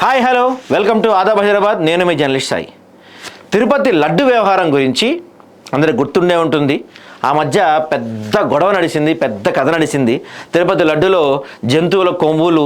Hi hello. Welcome to Aadab Hyderabad నేను మీ journalist Sai. Tirupati laddu వ్యవహారం గురించి అందరికి గుర్తుండే ఉంటుంది. ఆ మధ్య పెద్ద గొడవ నడిచింది పెద్ద కథ నడిచింది తిరుపతి లడ్డులో జంతువుల కొవ్వులు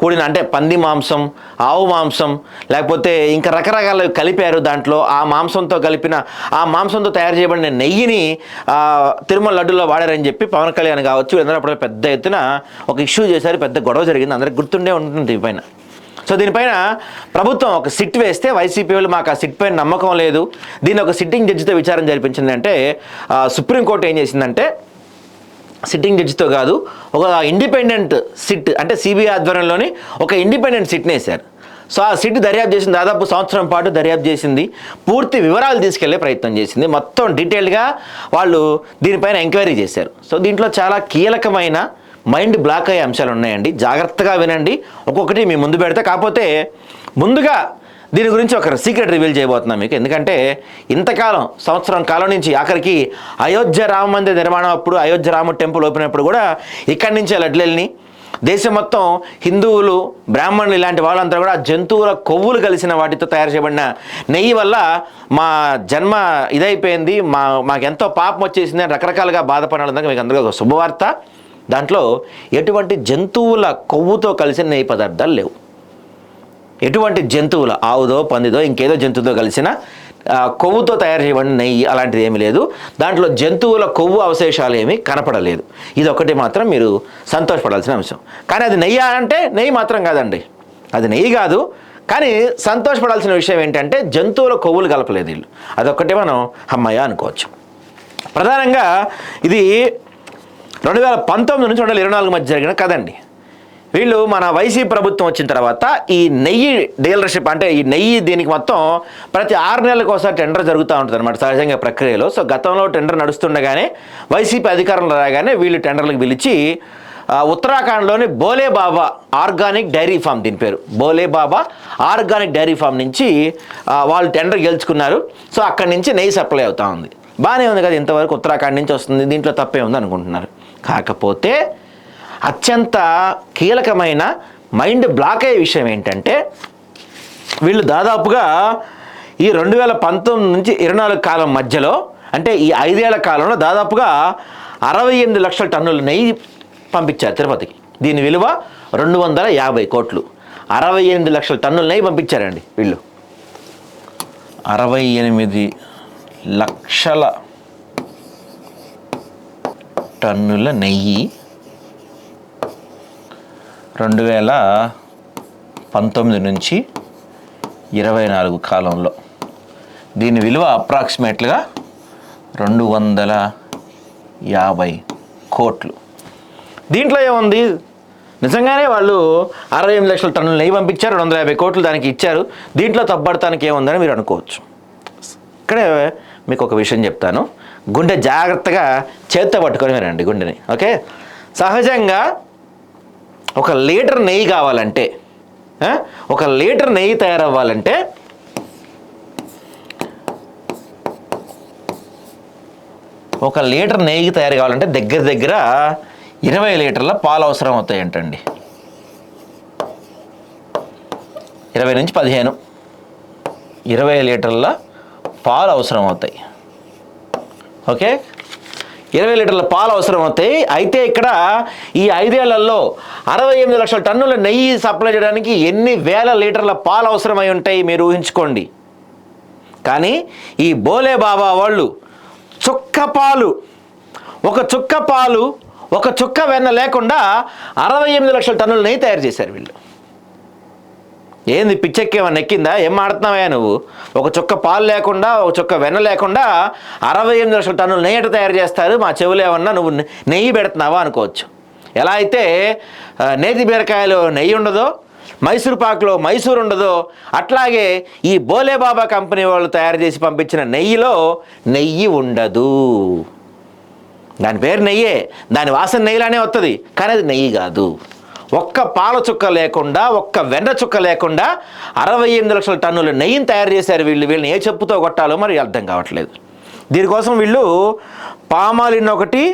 కూడిన అంటే పంది మాంసం ఆవు మాంసం లేకపోతే ఇంకా రకరకాల కలిపారు దాంట్లో. ఆ మాంసంతో కలిపిన ఆ మాంసంతో తయారు చేయబడిన నెయ్యిని తిరుమల లడ్డులో వాడారని చెప్పి పవన్ కళ్యాణ్ కావచ్చు అందరూ అప్పుడు పెద్ద ఎత్తున ఒక ఇష్యూ చేశారు పెద్ద గొడవ జరిగింది. అందరికి గుర్తుండే ఉంటుంది పైన. సో దీనిపైన ప్రభుత్వం ఒక సిట్ వేస్తే వైసీపీ వాళ్ళు మాకు ఆ సిట్ పైన నమ్మకం లేదు. దీన్ని ఒక సిట్టింగ్ జడ్జితో విచారం జరిపించిందంటే సుప్రీంకోర్టు ఏం చేసిందంటే సిట్టింగ్ జడ్జితో కాదు ఒక ఇండిపెండెంట్ సిట్ అంటే సిబిఐ ఆధ్వర్యంలోని ఒక ఇండిపెండెంట్ సిట్ని వేశారు. సో ఆ సిట్ దర్యాప్తు చేసింది దాదాపు సంవత్సరం పాటు దర్యాప్తు చేసింది. పూర్తి వివరాలు తీసుకెళ్ళే ప్రయత్నం చేసింది. మొత్తం డీటెయిల్గా వాళ్ళు దీనిపైన ఎంక్వైరీ చేశారు. సో దీంట్లో చాలా కీలకమైన మైండ్ బ్లాక్ అయ్యే అంశాలు ఉన్నాయండి. జాగ్రత్తగా వినండి. ఒక్కొక్కటి మీ ముందు పెడితే కాకపోతే ముందుగా దీని గురించి ఒక సీక్రెట్ రివీల్ చేయబోతున్నాం మీకు. ఎందుకంటే ఇంతకాలం సంవత్సరం కాలం నుంచి ఆఖరికి అయోధ్య రామ మందిర నిర్మాణం అప్పుడు అయోధ్య రామ టెంపుల్ ఓపెన్ కూడా ఇక్కడి నుంచే లడ్లెల్ని దేశం మొత్తం హిందువులు బ్రాహ్మణులు ఇలాంటి వాళ్ళంతా కూడా జంతువుల కొవ్వులు కలిసిన వాటితో తయారు చేయబడిన నెయ్యి వల్ల మా జన్మ ఇదైపోయింది. మా మాకు ఎంతో పాపం వచ్చేసింది రకరకాలుగా బాధపడాలి మీకు అందరికీ ఒక శుభవార్త. దాంట్లో ఎటువంటి జంతువుల కొవ్వుతో కలిసిన నెయ్యి పదార్థాలు లేవు. ఎటువంటి జంతువుల ఆవుదో పందిదో ఇంకేదో జంతువుతో కలిసిన కొవ్వుతో తయారు చేయబడిన నెయ్యి అలాంటిది ఏమీ లేదు. దాంట్లో జంతువుల కొవ్వు అవశేషాలు ఏమీ కనపడలేదు. ఇది ఒకటి మాత్రం మీరు సంతోషపడాల్సిన అంశం. కానీ అది నెయ్యి అంటే నెయ్యి మాత్రం కాదండి. అది నెయ్యి కాదు. కానీ సంతోషపడాల్సిన విషయం ఏంటంటే జంతువుల కొవ్వులు కలపలేదు వీళ్ళు. అదొక్కటే మనం అమ్మయ్య అనుకోవచ్చు. ప్రధానంగా ఇది రెండు వేల పంతొమ్మిది నుంచి రెండు వేల ఇరవై నాలుగు మధ్య జరిగిన కదండి వీళ్ళు మన వైసీపీ ప్రభుత్వం వచ్చిన తర్వాత ఈ నెయ్యి డీలర్షిప్ అంటే ఈ నెయ్యి దీనికి మొత్తం ప్రతి ఆరు నెలలకు ఒకసారి టెండర్ జరుగుతూ ఉంటుంది అనమాట సహజంగా ప్రక్రియలో. సో గతంలో టెండర్ నడుస్తుండగానే వైసీపీ అధికారంలో రాగానే వీళ్ళు టెండర్లకు పిలిచి ఉత్తరాఖండ్లోని Bhole Baba organic dairy farm దీని పేరు. Bhole Baba organic dairy farm నుంచి వాళ్ళు టెండర్ గెలుచుకున్నారు. సో అక్కడి నుంచి నెయ్యి సప్లై అవుతూ ఉంది. బాగానే ఉంది కదా ఇంతవరకు ఉత్తరాఖండ్ నుంచి వస్తుంది దీంట్లో తప్పే ఉంది అనుకుంటున్నారు. కాకపోతే అత్యంత కీలకమైన మైండ్ బ్లాక్ అయ్యే విషయం ఏంటంటే వీళ్ళు దాదాపుగా ఈ రెండు వేల పంతొమ్మిది నుంచి ఇరవై నాలుగు కాలం మధ్యలో అంటే ఈ ఐదేళ్ళ కాలంలో దాదాపుగా అరవై ఎనిమిది లక్షల టన్నుల నెయ్యి పంపించారు తిరుపతికి. దీని విలువ రెండు వందల యాభై కోట్లు. అరవై ఎనిమిది లక్షల టన్నుల నెయ్యి పంపించారండి వీళ్ళు. అరవై ఎనిమిది లక్షల టన్నుల నెయ్యి. రెండు వేల పంతొమ్మిది నుంచి ఇరవై నాలుగు కాలంలో. దీని విలువ అప్రాక్సిమేట్గా రెండు వందల యాభై కోట్లు. దీంట్లో ఏముంది? నిజంగానే వాళ్ళు అరవై ఎనిమిది లక్షల టన్నులు నెయ్యి పంపించారు రెండు వందల యాభై కోట్లు దానికి ఇచ్చారు. దీంట్లో తప్పడటానికి ఏముందని మీరు అనుకోవచ్చు. ఇక్కడే మీకు ఒక విషయం చెప్తాను. గుండె జాగ్రత్తగా చేత్తో పట్టుకొని వినండి గుండెని ఓకే? సహజంగా ఒక లీటర్ నెయ్యి కావాలంటే ఒక లీటర్ నెయ్యి తయారవ్వాలంటే ఒక లీటర్ నెయ్యి తయారు కావాలంటే దగ్గర దగ్గర ఇరవై లీటర్ల పాలు అవసరం అవుతాయంటండి. ఇరవై నుంచి పదిహేను. ఇరవై లీటర్ల పాలు అవసరం అవుతాయి. ఓకే? ఇరవై లీటర్ల పాలు అవసరం అవుతాయి. అయితే ఇక్కడ ఈ ఐదేళ్ళలో అరవై ఎనిమిది లక్షల టన్నుల నెయ్యి సప్లై చేయడానికి ఎన్ని వేల లీటర్ల పాలు అవసరమై ఉంటాయి మీరు ఊహించుకోండి. కానీ ఈ బోలే బాబా వాళ్ళు చుక్క పాలు ఒక చుక్క పాలు ఒక చుక్క వెన్న లేకుండా అరవై ఎనిమిది లక్షల టన్నుల నెయ్యి తయారు చేశారు వీళ్ళు. ఏంది పిచ్చెక్కేమన్నా ఎక్కిందా? ఏం ఆడుతున్నావా నువ్వు? ఒక చుక్క పాలు లేకుండా ఒక చుక్క వెన్న లేకుండా అరవై ఎనిమిది లక్షల టన్నులు నెయ్యి తయారు చేస్తారు. మా చెవులు ఏమన్నా నువ్వు నెయ్యి పెడుతున్నావా అనుకోవచ్చు. ఎలా అయితే నేతి బీరకాయలో నెయ్యి ఉండదో మైసూర్ పాకులో మైసూర్ ఉండదో అట్లాగే ఈ బోలేబాబా కంపెనీ వాళ్ళు తయారు చేసి పంపించిన నెయ్యిలో నెయ్యి ఉండదు. దాని పేరు నెయ్యే. దాని వాసన నెయ్యిలానే వస్తుంది కానీ అది నెయ్యి కాదు. ఒక్క పాల చుక్క లేకుండా ఒక్క వెన్న చుక్క లేకుండా అరవై ఎనిమిది లక్షల టన్నుల నెయ్యిని తయారు చేశారు వీళ్ళు. వీళ్ళని ఏ చెప్పుతో కొట్టాలో మరి అర్థం కావట్లేదు. దీనికోసం వీళ్ళు పామాలిన్ ఒకటి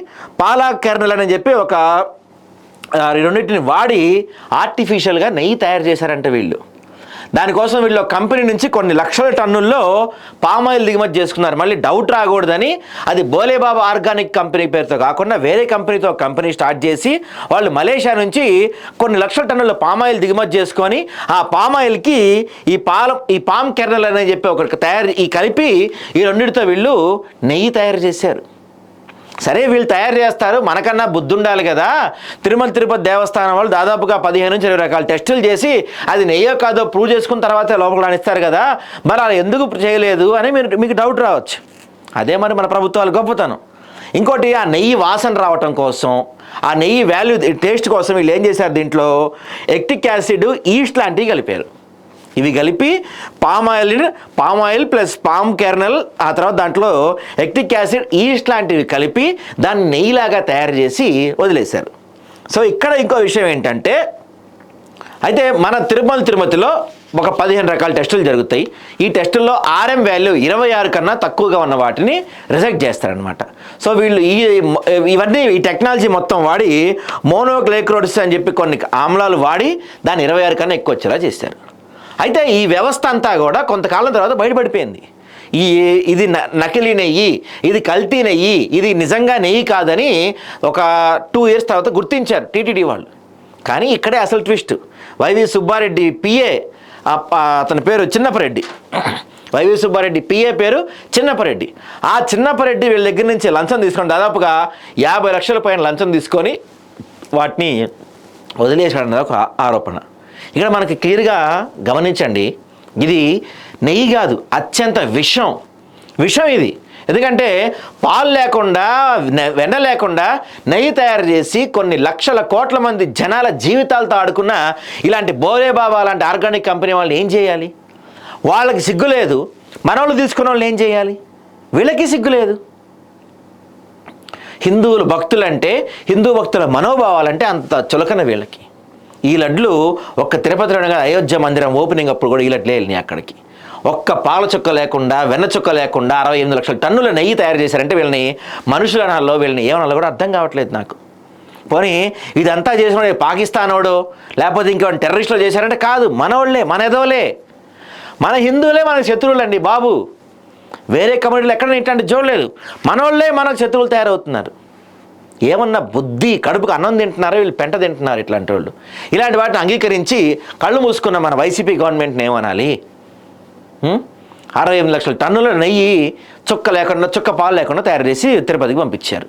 పాలా కెర్నల్ అని చెప్పి ఒక రెండింటిని వాడి ఆర్టిఫిషియల్గా నెయ్యి తయారు చేశారంట వీళ్ళు. దానికోసం వీళ్ళు కంపెనీ నుంచి కొన్ని లక్షల టన్నుల్లో పామాయిల్ దిగుమతి చేసుకున్నారు. మళ్ళీ డౌట్ రాకూడదని అది బోలేబాబా ఆర్గానిక్ కంపెనీ పేరుతో కాకుండా వేరే కంపెనీతో కంపెనీ స్టార్ట్ చేసి వాళ్ళు మలేషియా నుంచి కొన్ని లక్షల టన్నుల పామాయిల్ దిగుమతి చేసుకొని ఆ పామాయిల్కి ఈ పాల ఈ పామ్ కెర్నల్ అని చెప్పి ఒకటి తయారు ఈ కలిపి ఈ రెండింటితో వీళ్ళు నెయ్యి తయారు చేశారు. సరే వీళ్ళు తయారు చేస్తారు. మనకన్నా బుద్ధి ఉండాలి కదా. తిరుమల తిరుపతి దేవస్థానం వాళ్ళు దాదాపుగా పదిహేను నుంచి ఇరవై రకాల టెస్టులు చేసి అది నెయ్యో కాదో ప్రూవ్ చేసుకున్న తర్వాతే లోపల రాణిస్తారు కదా. మరి అలా ఎందుకు చేయలేదు అని మీరు మీకు డౌట్ రావచ్చు. అదే మరి మన ప్రభుత్వాలు గొప్పతనం. ఇంకోటి ఆ నెయ్యి వాసన రావటం కోసం ఆ నెయ్యి వాల్యూ టేస్ట్ కోసం వీళ్ళు ఏం చేశారు దీంట్లో? ఎక్టిక్ యాసిడ్ ఈస్ట్ లాంటివి కలిపారు. ఇవి కలిపి palm oil palm oil plus palm kernel ఆ తర్వాత దాంట్లో ఎక్టిక్ యాసిడ్ ఈస్ట్ లాంటివి కలిపి దాన్ని నెయ్యిలాగా తయారు చేసి వదిలేశారు. సో ఇక్కడ ఇంకో విషయం ఏంటంటే అయితే మన తిరుమల తిరుమతిలో ఒక పదిహేను రకాల టెస్టులు జరుగుతాయి. ఈ టెస్టుల్లో ఆర్ఎం వాల్యూ ఇరవై ఆరు కన్నా తక్కువగా ఉన్న వాటిని రిజెక్ట్ చేస్తారనమాట సో వీళ్ళు ఈ ఇవన్నీ ఈ టెక్నాలజీ మొత్తం వాడి మోనోగ్లైక్రోడ్స్ అని చెప్పి కొన్ని ఆమ్లాలు వాడి దాన్ని ఇరవై ఆరు కన్నా ఎక్కువ వచ్చేలా చేశారు. అయితే ఈ వ్యవస్థ అంతా కూడా కొంతకాలం తర్వాత బయటపడిపోయింది. ఈ ఇది న- నకిలీ నెయ్యి ఇది కల్తీ నెయ్యి ఇది నిజంగా నెయ్యి కాదని ఒక టూ ఇయర్స్ తర్వాత గుర్తించారు టీటీడీ వాళ్ళు. కానీ ఇక్కడే అసలు ట్విస్ట్ వైవి సుబ్బారెడ్డి పిఏ అతని పేరు చిన్నపరెడ్డి. వైవి సుబ్బారెడ్డి పిఏ పేరు చిన్నపరెడ్డి. ఆ చిన్నపరెడ్డి వీళ్ళ దగ్గర నుంచి లంచం తీసుకొని దాదాపుగా యాభై లక్షల పైన లంచం తీసుకొని వాటిని వదిలేశాడన్నది ఒక ఆరోపణ. ఇక్కడ మనకి క్లియర్గా గమనించండి. ఇది నెయ్యి కాదు అత్యంత విషం. విషం ఇది. ఎందుకంటే పాలు లేకుండా వెన్న లేకుండా నెయ్యి తయారు చేసి కొన్ని లక్షల కోట్ల మంది జనాల జీవితాలతో ఆడుకున్న ఇలాంటి బోరే బాబా లాంటి ఆర్గానిక్ కంపెనీ వాళ్ళు ఏం చేయాలి? వాళ్ళకి సిగ్గు లేదు. మనోళ్ళు తీసుకున్న వాళ్ళు ఏం చేయాలి? వీళ్ళకి సిగ్గు లేదు. హిందువులు భక్తులంటే హిందూ భక్తుల మనోభావాలంటే అంత చులకన వీళ్ళకి. ఈ లడ్లు ఒక్క తిరుపతి కాదు అయోధ్య మందిరం ఓపెనింగ్ అప్పుడు కూడా ఈ లడ్లే వెళ్ళినాయి అక్కడికి. ఒక్క పాల చుక్క లేకుండా వెన్న చుక్క లేకుండా అరవై ఎనిమిది లక్షల టన్నుల నెయ్యి తయారు చేశారంటే వీళ్ళని మనుషుల అనాలో వీళ్ళని ఏమన్నా కూడా అర్థం కావట్లేదు నాకు. పోనీ ఇదంతా చేసిన పాకిస్తానోడు లేకపోతే ఇంకేమైనా టెర్రరిస్టులు చేశారంటే కాదు మనోళ్ళే మన ఎదవలే. మన హిందువులే మన శత్రువులండి బాబు. వేరే కమ్యూనిటీలు ఎక్కడ ఇట్లాంటి చూడలేదు మనోళ్ళే మన శత్రువులు తయారవుతున్నారు. ఏమన్నా బుద్ధి కడుపుకు అన్నం తింటున్నారో వీళ్ళు పెంట తింటున్నారు ఇట్లాంటి వాళ్ళు. ఇలాంటి వాటిని అంగీకరించి కళ్ళు మూసుకున్న మన వైసీపీ గవర్నమెంట్ని ఏమనాలి? అరవై ఎనిమిది లక్షల టన్నుల నెయ్యి చుక్క లేకుండా చుక్క పాలు లేకుండా తయారు చేసి తిరుపతికి పంపించారు.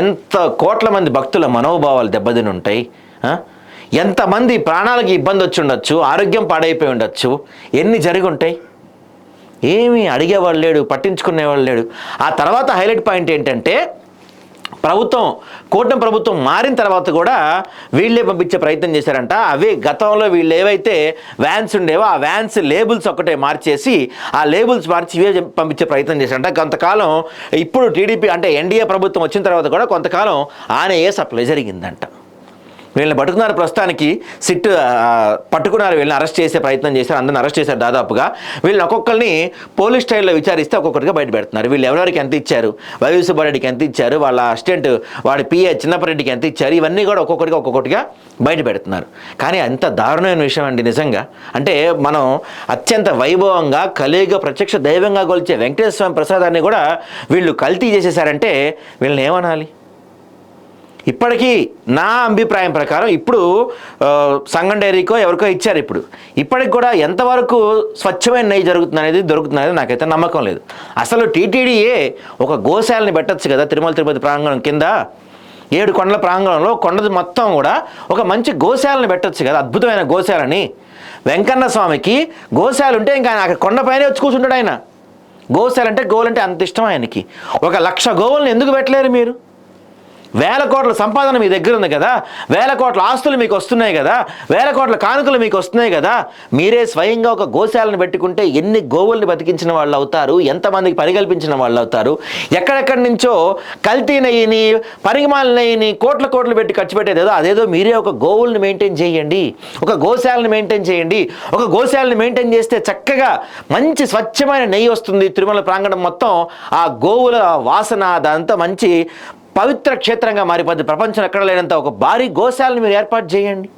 ఎంత కోట్ల మంది భక్తుల మనోభావాలు దెబ్బతిని ఉంటాయి ఎంతమంది ప్రాణాలకి ఇబ్బంది వచ్చి ఉండొచ్చు ఆరోగ్యం పాడైపోయి ఉండొచ్చు ఎన్ని జరిగి ఉంటాయి ఏమీ అడిగేవాళ్ళు లేడు పట్టించుకునేవాళ్ళు లేడు. ఆ తర్వాత హైలైట్ పాయింట్ ఏంటంటే ప్రభుత్వం కూటమి ప్రభుత్వం మారిన తర్వాత కూడా వీళ్ళే పంపించే ప్రయత్నం చేశారంట. అవే గతంలో వీళ్ళు ఏవైతే వ్యాన్స్ ఉండేవో ఆ వ్యాన్స్ లేబుల్స్ ఒక్కటే మార్చేసి ఆ లేబుల్స్ మార్చి ఇవే పంపించే ప్రయత్నం చేశారంట. కొంతకాలం ఇప్పుడు టీడీపీ అంటే ఎన్డీఏ ప్రభుత్వం వచ్చిన తర్వాత కూడా కొంతకాలం ఆనే ఏ సప్లై జరిగిందంట. వీళ్ళని పట్టుకున్నారు ప్రస్తుతానికి. సిట్ పట్టుకున్నారు. వీళ్ళని అరెస్ట్ చేసే ప్రయత్నం చేశారు. అందరిని అరెస్ట్ చేశారు దాదాపుగా. వీళ్ళని ఒక్కొక్కరిని పోలీస్ స్టైల్లో విచారిస్తే ఒక్కొక్కరిగా బయట పెడుతున్నారు వీళ్ళు ఎవరెవరికి ఎంత ఇచ్చారు? వైవి సుబ్బారెడ్డికి ఎంత ఇచ్చారు? వాళ్ళ అసిస్టెంట్ వాడి పిఏ చిన్నపరెడ్డికి ఎంత ఇచ్చారు? ఇవన్నీ కూడా ఒక్కొక్కటిగా ఒక్కొక్కటిగా బయట పెడుతున్నారు కానీ అంత దారుణమైన విషయం అండి నిజంగా. అంటే మనం అత్యంత వైభవంగా కలియుగ ప్రత్యక్ష దైవంగా కొలిచే వెంకటేశ్వర స్వామి ప్రసాదాన్ని కూడా వీళ్ళు కల్తీ చేసేసారంటే వీళ్ళని ఏమనాలి? ఇప్పటికీ నా అభిప్రాయం ప్రకారం ఇప్పుడు సంగం డైరీకో ఎవరికో ఇచ్చారు ఇప్పుడు. ఇప్పటికి కూడా ఎంతవరకు స్వచ్ఛమైన నెయ్యి జరుగుతుంది అనేది దొరుకుతుంది అనేది నాకైతే నమ్మకం లేదు. అసలు టీటీడీఏ ఒక గోశాలని పెట్టచ్చు కదా తిరుమల తిరుపతి ప్రాంగణం కింద? ఏడు కొండల ప్రాంగణంలో కొండ మొత్తం కూడా ఒక మంచి గోశాలని పెట్టచ్చు కదా అద్భుతమైన గోశాలని. వెంకన్న స్వామికి గోశాలు ఉంటే ఇంకా ఆయన అక్కడ కొండపైనే వచ్చి కూర్చుంటాడు ఆయన. గోశాలంటే గోవులంటే అంత ఇష్టం ఆయనకి. ఒక లక్ష గోవులను ఎందుకు పెట్టలేరు మీరు? వేల కోట్ల సంపాదన మీ దగ్గర ఉంది కదా? వేల కోట్ల ఆస్తులు మీకు వస్తున్నాయి కదా? వేల కోట్ల కానుకలు మీకు వస్తున్నాయి కదా? మీరే స్వయంగా ఒక గోశాలను పెట్టుకుంటే ఎన్ని గోవుల్ని బతికించిన వాళ్ళు అవుతారు? ఎంతమందికి పరిగల్పించిన వాళ్ళు అవుతారు? ఎక్కడెక్కడి నుంచో కల్తీ నెయ్యిని కోట్ల కోట్లు పెట్టి ఖర్చు పెట్టేదేదో అదేదో మీరే ఒక గోవుల్ని మెయింటైన్ చేయండి. ఒక గోశాలను మెయింటైన్ చేయండి. ఒక గోశాలను మెయింటైన్ చేస్తే చక్కగా మంచి స్వచ్ఛమైన నెయ్యి వస్తుంది. తిరుమల ప్రాంగణం మొత్తం ఆ గోవుల వాసన అదంతా మంచి పవిత్ర క్షేత్రంగా మారిపోద్ది. ప్రపంచం ఎక్కడ లేనంత ఒక భారీ గోశాలను మీరు ఏర్పాటు చేయండి.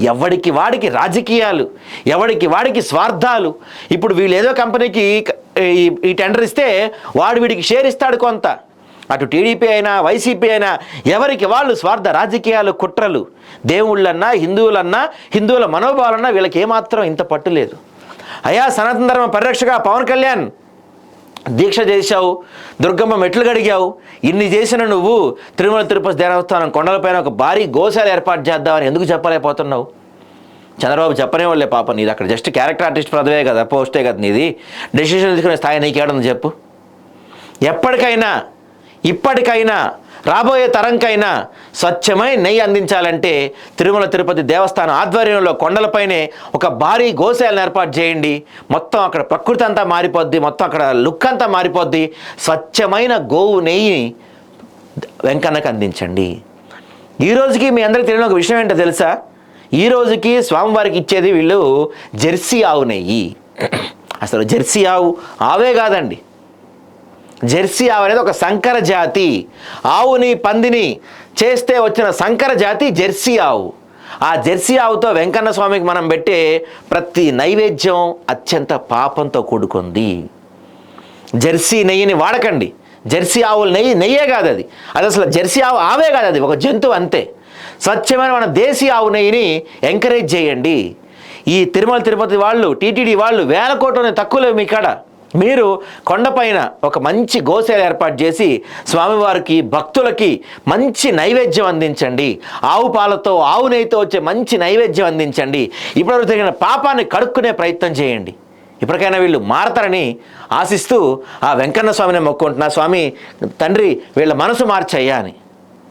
ఎవడికి వాడికి రాజకీయాలు ఎవడికి వాడికి స్వార్థాలు ఇప్పుడు వీళ్ళు ఏదో కంపెనీకి ఈ- టెండర్ ఇస్తే వాడు వీడికి షేర్ ఇస్తాడు కొంత. అటు టీడీపీ అయినా వైసీపీ అయినా ఎవరికి వాళ్ళు స్వార్థ రాజకీయాలు కుట్రలు దేవుళ్ళన్నా హిందువులన్నా హిందువుల మనోభావాలన్నా వీళ్ళకి ఏమాత్రం ఇంత పట్టు లేదు. అయా సనాతన ధర్మ పరిరక్షక పవన్ కళ్యాణ్ దీక్ష చేశావు. దుర్గమ్మ మెట్లు గడిగావు ఇన్ని చేసిన నువ్వు తిరుమల తిరుపతి దేవస్థానం కొండలపైన ఒక భారీ గోశాల ఏర్పాటు చేద్దామని ఎందుకు చెప్పలేకపోతున్నావు? చంద్రబాబు చెప్పనే వాళ్ళే పాప. నీది అక్కడ జస్ట్ క్యారెక్టర్ ఆర్టిస్ట్ పదవే కదా పోస్టే కదా నీది. డెసిషన్ తీసుకునే స్థాయి నీకేడని చెప్పు. ఎప్పటికైనా ఇప్పటికైనా రాబోయే తరంకైనా స్వచ్ఛమైన నెయ్యి అందించాలంటే తిరుమల తిరుపతి దేవస్థానం ఆధ్వర్యంలో కొండలపైనే ఒక భారీ గోశాలను ఏర్పాటు చేయండి. మొత్తం అక్కడ ప్రకృతి అంతా మారిపోద్ది మొత్తం అక్కడ లుక్ అంతా మారిపోద్ది. స్వచ్ఛమైన గోవు నెయ్యి వెంకన్నకు అందించండి. ఈ రోజుకి మీ అందరికీ తెలియని ఒక విషయం ఏంటో తెలుసా? ఈ రోజుకి స్వామివారికి ఇచ్చేది వీళ్ళు జెర్సీ ఆవు నెయ్యి. అసలు జెర్సీ ఆవు ఆవే కాదండి. జెర్సీ ఆవు అనేది ఒక సంకర జాతి. ఆవుని పందిని చేస్తే వచ్చిన సంకర జాతి జెర్సీ ఆవు. ఆ జెర్సీ ఆవుతో వెంకన్న స్వామికి మనం పెట్టే ప్రతి నైవేద్యం అత్యంత పాపంతో కూడుకుంది. జెర్సీ నెయ్యిని వాడకండి. జెర్సీ ఆవుల నెయ్యి నెయ్యే కాదు అది. అది అసలు జెర్సీ ఆవు ఆవే కాదు అది ఒక జంతువు అంతే. స్వచ్ఛమైన మన దేశీ ఆవు నెయ్యిని ఎంకరేజ్ చేయండి. ఈ తిరుమల తిరుపతి వాళ్ళు టీటీడీ వాళ్ళు వేల కోట్లనే తక్కువలేవు మీ కాడ. మీరు కొండపైన ఒక మంచి గోశాల ఏర్పాటు చేసి స్వామివారికి భక్తులకి మంచి నైవేద్యం అందించండి. ఆవు పాలతో ఆవు నెయ్యితో వచ్చే మంచి నైవేద్యం అందించండి. ఇప్పటివరకు జరిగిన పాపాన్ని కడుక్కునే ప్రయత్నం చేయండి. ఇప్పటికైనా వీళ్ళు మారతారని ఆశిస్తూ ఆ వెంకన్న స్వామిని మొక్కుంటున్నా. స్వామి తండ్రి వీళ్ళ మనసు మార్చయ్యా అని.